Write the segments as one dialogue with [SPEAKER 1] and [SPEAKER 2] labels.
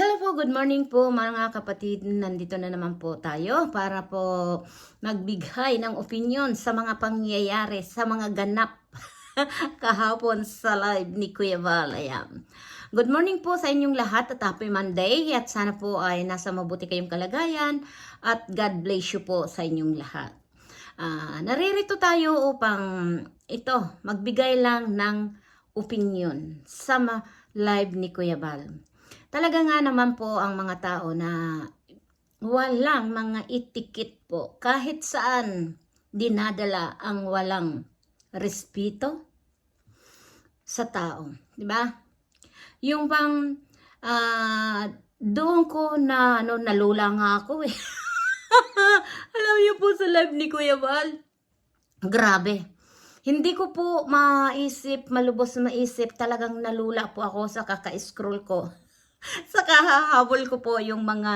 [SPEAKER 1] Hello po, good morning po mga kapatid. Nandito na naman po tayo para po magbigay ng opinion sa mga pangyayari, sa mga ganap kahapon sa live ni Kuya Val. Ayan. Good morning po sa inyong lahat at happy Monday at sana po ay nasa mabuti kayong kalagayan at God bless you po sa inyong lahat. Ah, naririto tayo upang ito, magbigay lang ng opinion sa live ni Kuya Val. Talaga nga naman po ang mga tao na walang mga itikit po. Kahit saan dinadala ang walang respeto sa tao. Di ba? Yung bang ah, doon ko na ano, nalula nga ako eh. Alam niyo po sa live ni Kuya Val. Grabe. Hindi ko po maisip, malubos maisip, talagang nalula po ako sa kaka-scroll ko. sa kahahabol ko po yung mga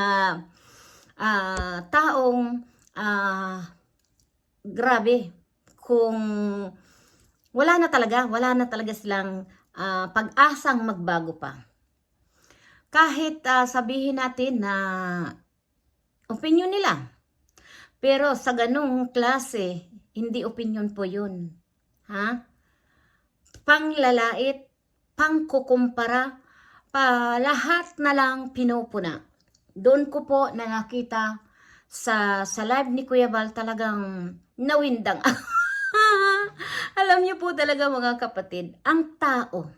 [SPEAKER 1] ah, taong ah, grabe kung wala na talaga, wala na talaga silang ah, pag-asang magbago pa. Kahit ah, sabihin natin na opinion nila. Pero sa ganong klase, hindi opinion po yun. Ha? Panglalait, pangkukumpara, pa lahat na lang pinupuna. Doon ko po nakakita sa sa live ni Kuya Val talagang nawindang. Alam niyo po talaga mga kapatid, ang tao,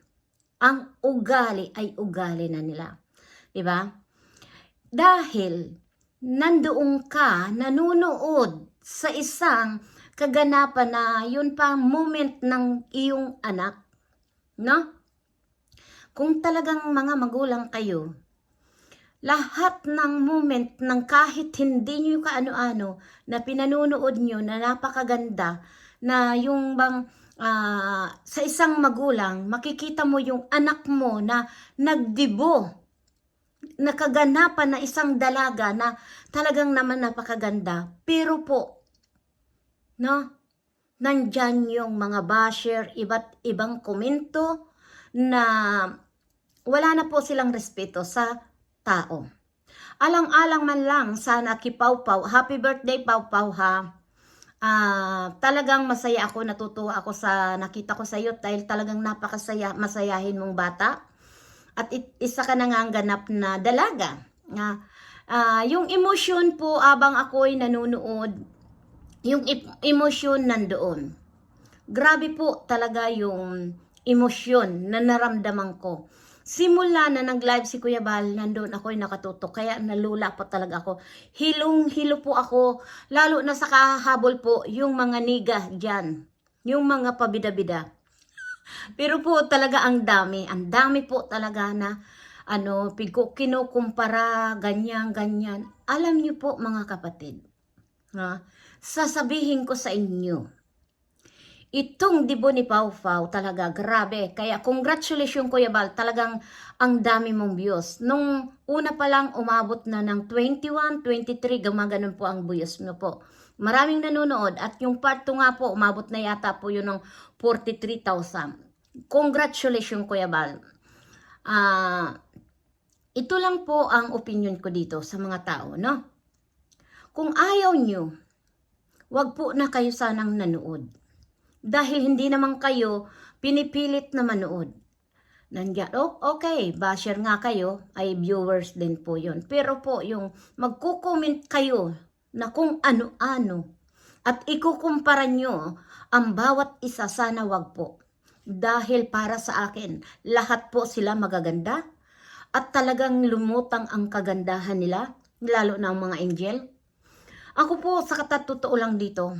[SPEAKER 1] ang ugali ay ugali na nila. 'Di ba? Dahil nandoon ka, nanunood sa isang kaganapan na yun pa moment ng iyong anak, no? Kung talagang mga magulang kayo, lahat ng moment ng kahit hindi nyo kaano-ano na pinanunood nyo na napakaganda na yung bang ah, sa isang magulang makikita mo yung anak mo na nagdibo nakaganapan na isang dalaga na talagang naman napakaganda. Pero po no nandyan yung mga basher iba't ibang komento na wala na po silang respeto sa tao. Alang-alang man lang sa nakipaw-paw. Happy birthday, Pau-Pau, ha? Ah, talagang masaya ako, natutuwa ako sa nakita ko sa iyo dahil talagang napakasaya, masayahin mong bata. At it- isa ka na nga ang ganap na dalaga. Nga, ah, yung emosyon po abang ako'y nanonood, yung emosyon nandoon. Grabe po talaga yung emosyon na naramdaman ko. Simula na nag-live si Kuya Bal, nandun ako'y nakatutok. Kaya nalula po talaga ako. Hilong-hilo po ako. Lalo na sa kahabol po, yung mga niga dyan. Yung mga pabida-bida. Pero po talaga ang dami. Ang dami po talaga na ano, pigo, kinukumpara, ganyan, ganyan. Alam niyo po mga kapatid, ha? sasabihin ko sa inyo, Itong dibo ni Pau Pau talaga grabe. Kaya congratulations Kuya Bal, talagang ang dami mong views. Nung una pa lang umabot na ng 21, 23, gumaganon po ang views mo po. Maraming nanonood at yung part 2 nga po umabot na yata po yun ng 43,000. Congratulations Kuya Bal. Ah, ito lang po ang opinion ko dito sa mga tao, no? Kung ayaw nyo, wag po na kayo sanang nanood dahil hindi naman kayo pinipilit na manood. Nandiyan, oh, okay, basher nga kayo, ay viewers din po yun. Pero po, yung magko-comment kayo na kung ano-ano at ikukumpara nyo ang bawat isa, sana wag po. Dahil para sa akin, lahat po sila magaganda at talagang lumutang ang kagandahan nila, lalo na ang mga angel. Ako po, sa katatotoo lang dito,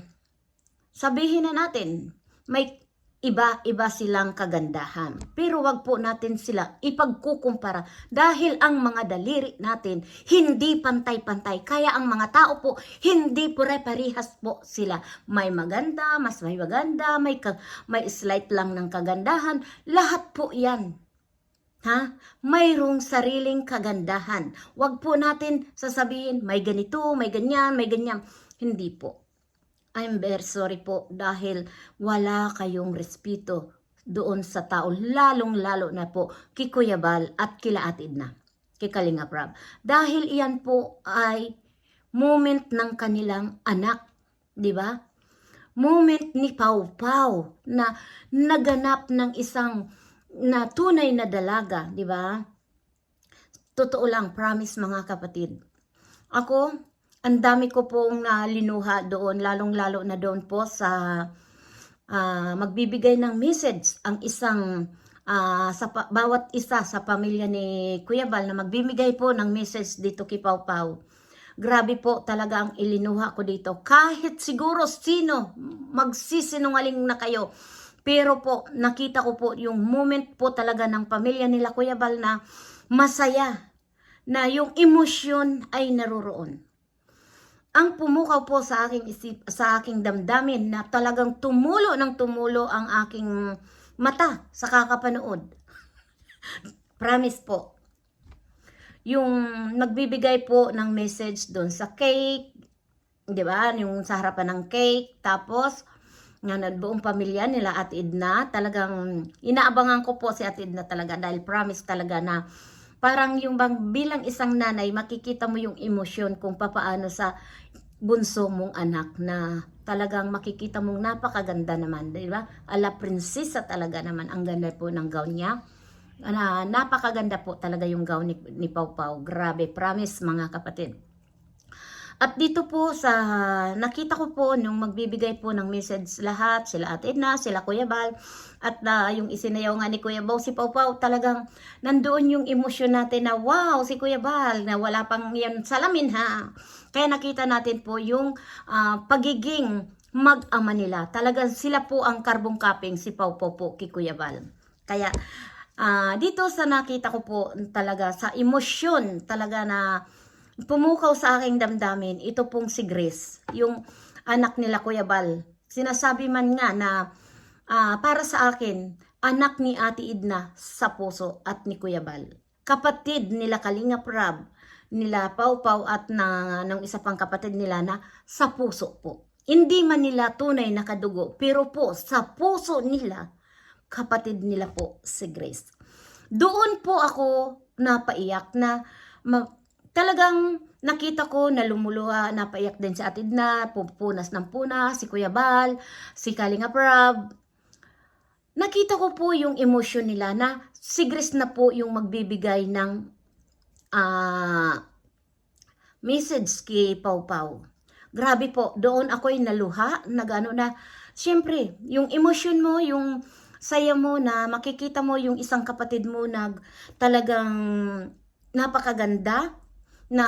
[SPEAKER 1] sabihin na natin, may iba-iba silang kagandahan. Pero wag po natin sila ipagkukumpara dahil ang mga daliri natin hindi pantay-pantay. Kaya ang mga tao po hindi pare-parihas po sila. May maganda, mas may maganda, may, ka- may slight lang ng kagandahan. Lahat po yan. Ha? Mayroong sariling kagandahan. Wag po natin sasabihin, may ganito, may ganyan, may ganyan. Hindi po. I'm very sorry po dahil wala kayong respeto doon sa tao, lalong-lalo na po kay Kuya Bal at kila Atid na. kay Kalinga Prab. Dahil iyan po ay moment ng kanilang anak, di ba? Moment ni Pau Pau na naganap ng isang na tunay na dalaga, di ba? Totoo lang, promise mga kapatid. Ako, ang dami ko pong nalinuha doon, lalong-lalo na doon po sa ah, magbibigay ng message ang isang ah, sa pa- bawat isa sa pamilya ni Kuya Bal na magbibigay po ng message dito kay Pau Pau. Grabe po talaga ang ilinuha ko dito. Kahit siguro sino, magsisinungaling na kayo. Pero po, nakita ko po yung moment po talaga ng pamilya nila Kuya Bal na masaya na yung emosyon ay naroroon. Ang pumukaw po sa aking isip, sa aking damdamin na talagang tumulo ng tumulo ang aking mata sa kakapanood. Promise po. Yung nagbibigay po ng message doon sa cake, 'di ba? Yung sa harapan ng cake, tapos nga buong pamilya nila at Edna, talagang inaabangan ko po si at Edna talaga dahil promise talaga na parang yung bang bilang isang nanay makikita mo yung emosyon kung papaano sa bunso mong anak na talagang makikita mong napakaganda naman, di ba? Ala prinsesa talaga naman ang ganda po ng gown niya. Na, napakaganda po talaga yung gown ni, ni Pau Pau. Grabe, promise mga kapatid. At dito po sa nakita ko po nung magbibigay po ng message lahat, sila Ate Edna, sila Kuya Bal, at na yung isinayaw nga ni Kuya Bao, si Pau Pau, talagang nandoon yung emosyon natin na wow, si Kuya Bal, na wala pang yan salamin ha. Kaya nakita natin po yung ah, pagiging mag-ama nila. Talagang sila po ang carbon cupping si Pau Pau po kay Kuya Bal. Kaya ah, dito sa nakita ko po talaga sa emosyon talaga na pumukaw sa aking damdamin, ito pong si Grace, yung anak nila Kuya Bal. Sinasabi man nga na ah, para sa akin, anak ni Ate Idna sa puso at ni Kuya Bal. Kapatid nila Kalinga Prab, nila Pau Pau at na, ng isa pang kapatid nila na sa puso po. Hindi man nila tunay na kadugo, pero po sa puso nila, kapatid nila po si Grace. Doon po ako napaiyak na talagang nakita ko na lumuluha, napaiyak din si Atid na, pupunas ng punas, si Kuya Bal, si Kalinga Prab. Nakita ko po yung emosyon nila na si Grace na po yung magbibigay ng ah message kay Pau Pau. Grabe po, doon ako'y naluha, nagano na, syempre, yung emosyon mo, yung saya mo na makikita mo yung isang kapatid mo na talagang napakaganda, na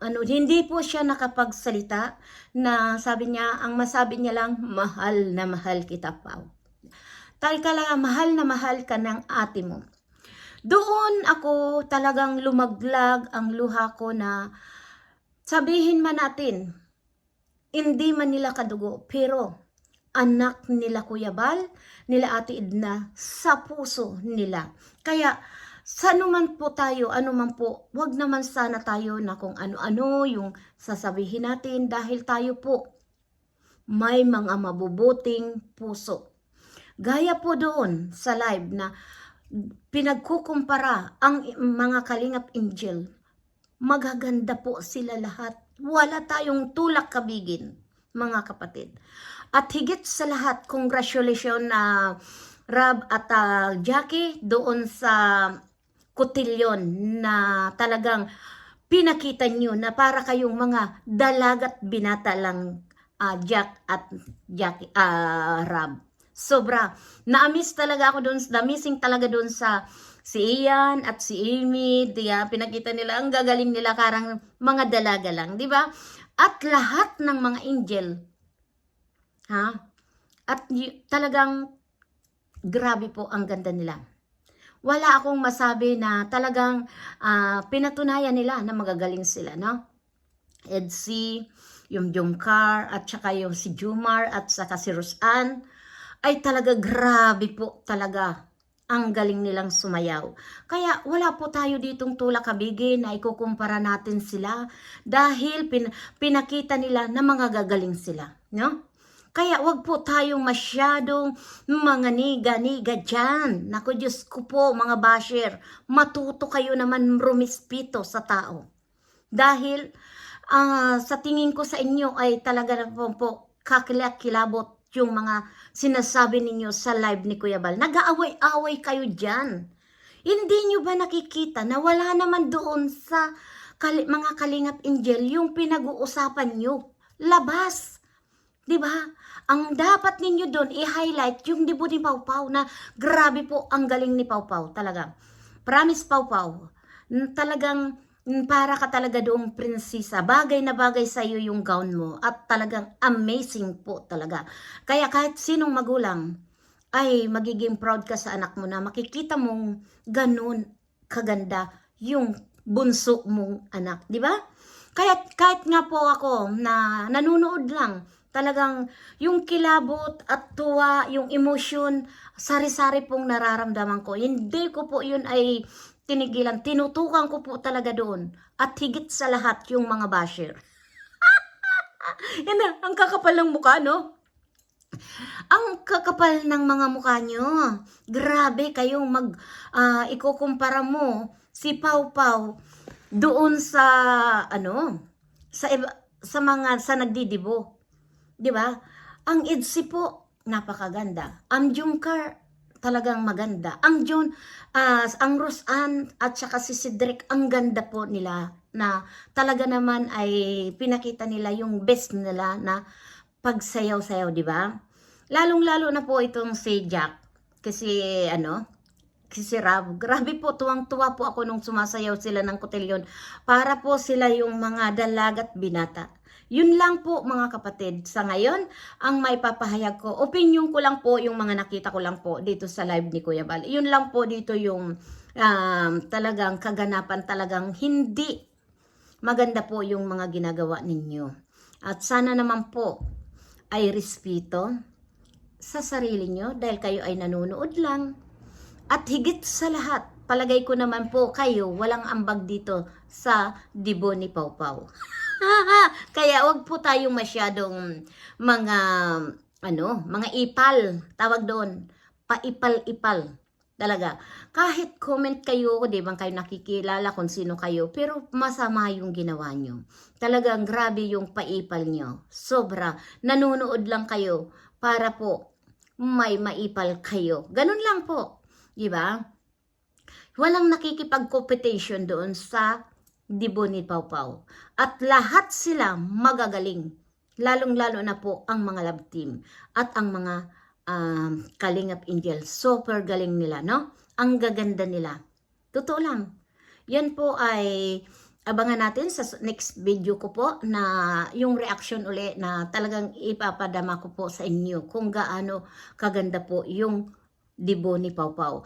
[SPEAKER 1] ano hindi po siya nakapagsalita na sabi niya ang masabi niya lang mahal na mahal kita Pau. Tal ka lang mahal na mahal ka ng ate mo. Doon ako talagang lumaglag ang luha ko na sabihin man natin hindi man nila kadugo pero anak nila Kuya Bal, nila Ate Edna sa puso nila. Kaya sa anuman po tayo, anuman po, wag naman sana tayo na kung ano-ano yung sasabihin natin dahil tayo po may mga mabubuting puso. Gaya po doon sa live na pinagkukumpara ang mga kalingap angel. Magaganda po sila lahat. Wala tayong tulak kabigin, mga kapatid. At higit sa lahat, congratulations na Rab at ah, Jackie doon sa kotilyon na talagang pinakita nyo na para kayong mga dalagat binata lang ah, Jack at Jackie, ah, Rab. Sobra. Na-miss talaga ako doon, na-missing talaga doon sa si Ian at si Amy, diya, pinakita nila, ang gagaling nila karang mga dalaga lang, di ba? At lahat ng mga angel, ha? At talagang grabe po ang ganda nila. Wala akong masabi na talagang ah, pinatunayan nila na magagaling sila, no? Edsy, yung Jomcar, at saka yung si Jumar, at saka si Rosan, ay talaga grabe po talaga ang galing nilang sumayaw. Kaya wala po tayo ditong tulak kabigi na ikukumpara natin sila dahil pin- pinakita nila na mga gagaling sila. No? Kaya wag po tayong masyadong mga niga-niga dyan. Naku Diyos ko po mga basher, matuto kayo naman rumispito sa tao. Dahil ah, sa tingin ko sa inyo ay talaga na po, po kakilakilabot yung mga sinasabi ninyo sa live ni Kuya Bal. Nag-aaway-away kayo dyan. Hindi nyo ba nakikita na wala naman doon sa kali- mga kalingap angel yung pinag-uusapan nyo? Labas. 'Di ba? Ang dapat ninyo doon i-highlight yung dibo ni Pau na grabe po ang galing ni Pau talaga. Promise n- Talagang para ka talaga doong prinsesa. Bagay na bagay sa iyo yung gown mo at talagang amazing po talaga. Kaya kahit sinong magulang ay magiging proud ka sa anak mo na makikita mong ganun kaganda yung bunso mong anak, di ba? Kaya kahit nga po ako na nanonood lang, talagang yung kilabot at tuwa, yung emotion, sari-sari pong nararamdaman ko. Hindi ko po yun ay tinigilan. Tinutukan ko po talaga doon. At higit sa lahat, yung mga basher. Yan na, ang kakapal ng mukha, no? Ang kakapal ng mga mukha nyo. Grabe kayong mag ah, ikukumpara mo si Pau Pau doon sa ano sa sa mga sa nagdidibo. 'Di ba? Ang Idsi po napakaganda. Ang Jungkar talagang maganda. Ang John ah, ang Rosan at saka si Cedric ang ganda po nila na talaga naman ay pinakita nila yung best nila na pagsayaw-sayaw, di ba? Lalong-lalo na po itong si Jack. Kasi, ano, si Rab. Grabe po, tuwang-tuwa po ako nung sumasayaw sila ng kotelyon. Para po sila yung mga dalagat binata. Yun lang po mga kapatid. Sa ngayon, ang may papahayag ko, opinion ko lang po yung mga nakita ko lang po dito sa live ni Kuya Bal. Yun lang po dito yung um, talagang kaganapan, talagang hindi maganda po yung mga ginagawa ninyo. At sana naman po ay respeto sa sarili nyo dahil kayo ay nanonood lang. At higit sa lahat, palagay ko naman po kayo walang ambag dito sa dibo ni Pau Pau. Kaya wag po tayong masyadong mga ano, mga ipal, tawag doon, paipal-ipal. Talaga. Kahit comment kayo, di ba kayo nakikilala kung sino kayo, pero masama yung ginawa nyo. Talagang grabe yung paipal nyo. Sobra. Nanonood lang kayo para po may maipal kayo. Ganun lang po. Di ba? Walang nakikipag-competition doon sa dibo ni Pau. At lahat sila magagaling. Lalong-lalo na po ang mga love team at ang mga um, Kalingap Angel. Super galing nila, no? Ang gaganda nila. Totoo lang. Yan po ay abangan natin sa next video ko po na yung reaction uli na talagang ipapadama ko po sa inyo kung gaano kaganda po yung dibo ni Pau.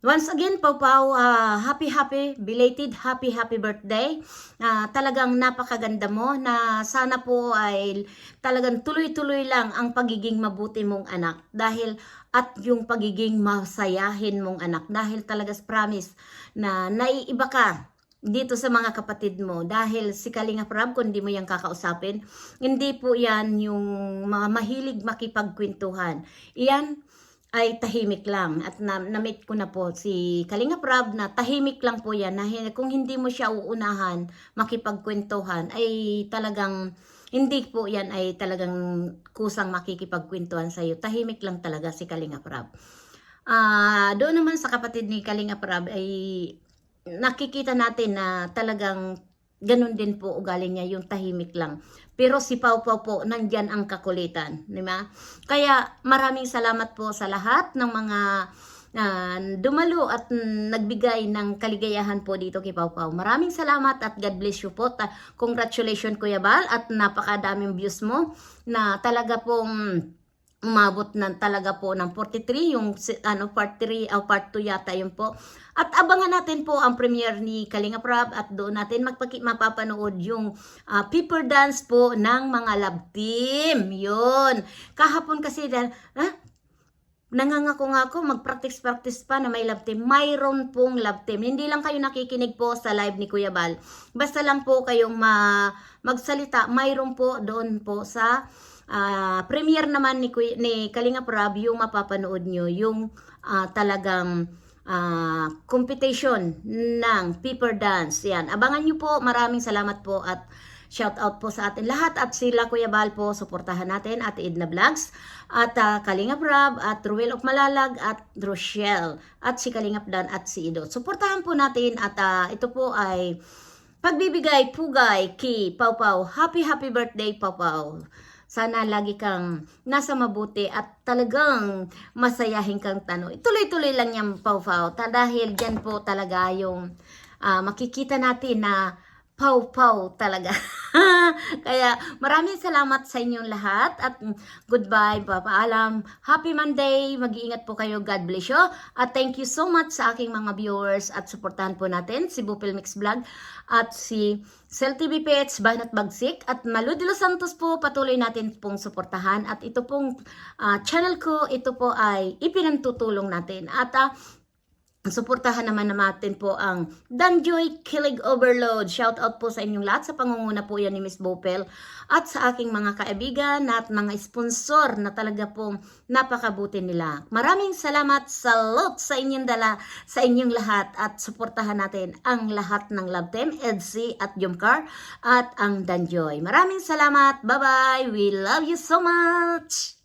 [SPEAKER 1] Once again, Pau Pau, ah, happy happy, belated happy happy birthday. Ah, talagang napakaganda mo na sana po ay talagang tuloy-tuloy lang ang pagiging mabuti mong anak dahil at yung pagiging masayahin mong anak dahil talaga promise na naiiba ka dito sa mga kapatid mo dahil si Kalinga Prab kung hindi mo yan kakausapin hindi po yan yung mga mahilig makipagkwentuhan iyan ay tahimik lang. At na, na-meet ko na po si Kalinga Prab na tahimik lang po yan. Na kung hindi mo siya uunahan makipagkwentuhan ay talagang hindi po yan ay talagang kusang makikipagkwentuhan sa iyo tahimik lang talaga si Kalinga Prab. Ah, doon naman sa kapatid ni Kalinga Prab ay nakikita natin na talagang ganun din po ugali niya yung tahimik lang. Pero si Pau Pau po, nandyan ang kakulitan. Di ba? Kaya maraming salamat po sa lahat ng mga ah, dumalo at nagbigay ng kaligayahan po dito kay Pau Pau. Maraming salamat at God bless you po. Ta- congratulations Kuya Bal at napakadaming views mo na talaga pong umabot ng talaga po ng 43 yung ano part 3 o part 2 yata yun po. At abangan natin po ang premiere ni Kalinga Prab at doon natin magpaki mapapanood yung ah, paper dance po ng mga love team. Yun. Kahapon kasi dahil, ha? Nangangako nga ako, mag-practice-practice pa na may love team. Mayroon pong love team. Hindi lang kayo nakikinig po sa live ni Kuya Bal. Basta lang po kayong ma magsalita. Mayroon po doon po sa ah, premiere naman ni, ni Kalinga Prab yung mapapanood nyo, yung ah, talagang ah, competition ng paper dance. Yan. Abangan nyo po. Maraming salamat po at shout out po sa atin lahat at sila Kuya Bal po suportahan natin at Edna Vlogs at ah, Kalinga Prab at Ruel of Malalag at Rochelle at si Kalingap Dan at si Ido. Suportahan po natin at ah, ito po ay pagbibigay pugay kay Pau Pau. Happy happy birthday Pau Pau. Sana lagi kang nasa mabuti at talagang masayahin kang tano. Tuloy-tuloy lang yan, Pau Pau. Ta- dahil dyan po talaga yung ah, makikita natin na Pau talaga. Kaya maraming salamat sa inyong lahat at goodbye, papaalam. Happy Monday, mag-iingat po kayo, God bless you. At thank you so much sa aking mga viewers at suportahan po natin si Bupil Mix Vlog at si Cell TV Pets, Banat Bagsik at Malu de los Santos po patuloy natin pong suportahan at ito pong ah, channel ko, ito po ay ipinantutulong natin at ah, Suportahan naman natin po ang Danjoy Kilig Overload. Shout out po sa inyong lahat sa pangunguna po yan ni Miss Bopel at sa aking mga kaibigan at mga sponsor na talaga pong napakabuti nila. Maraming salamat sa lot sa inyong dala, sa inyong lahat at suportahan natin ang lahat ng Love Team, Edsy at Jumcar at ang Danjoy. Maraming salamat. Bye-bye. We love you so much.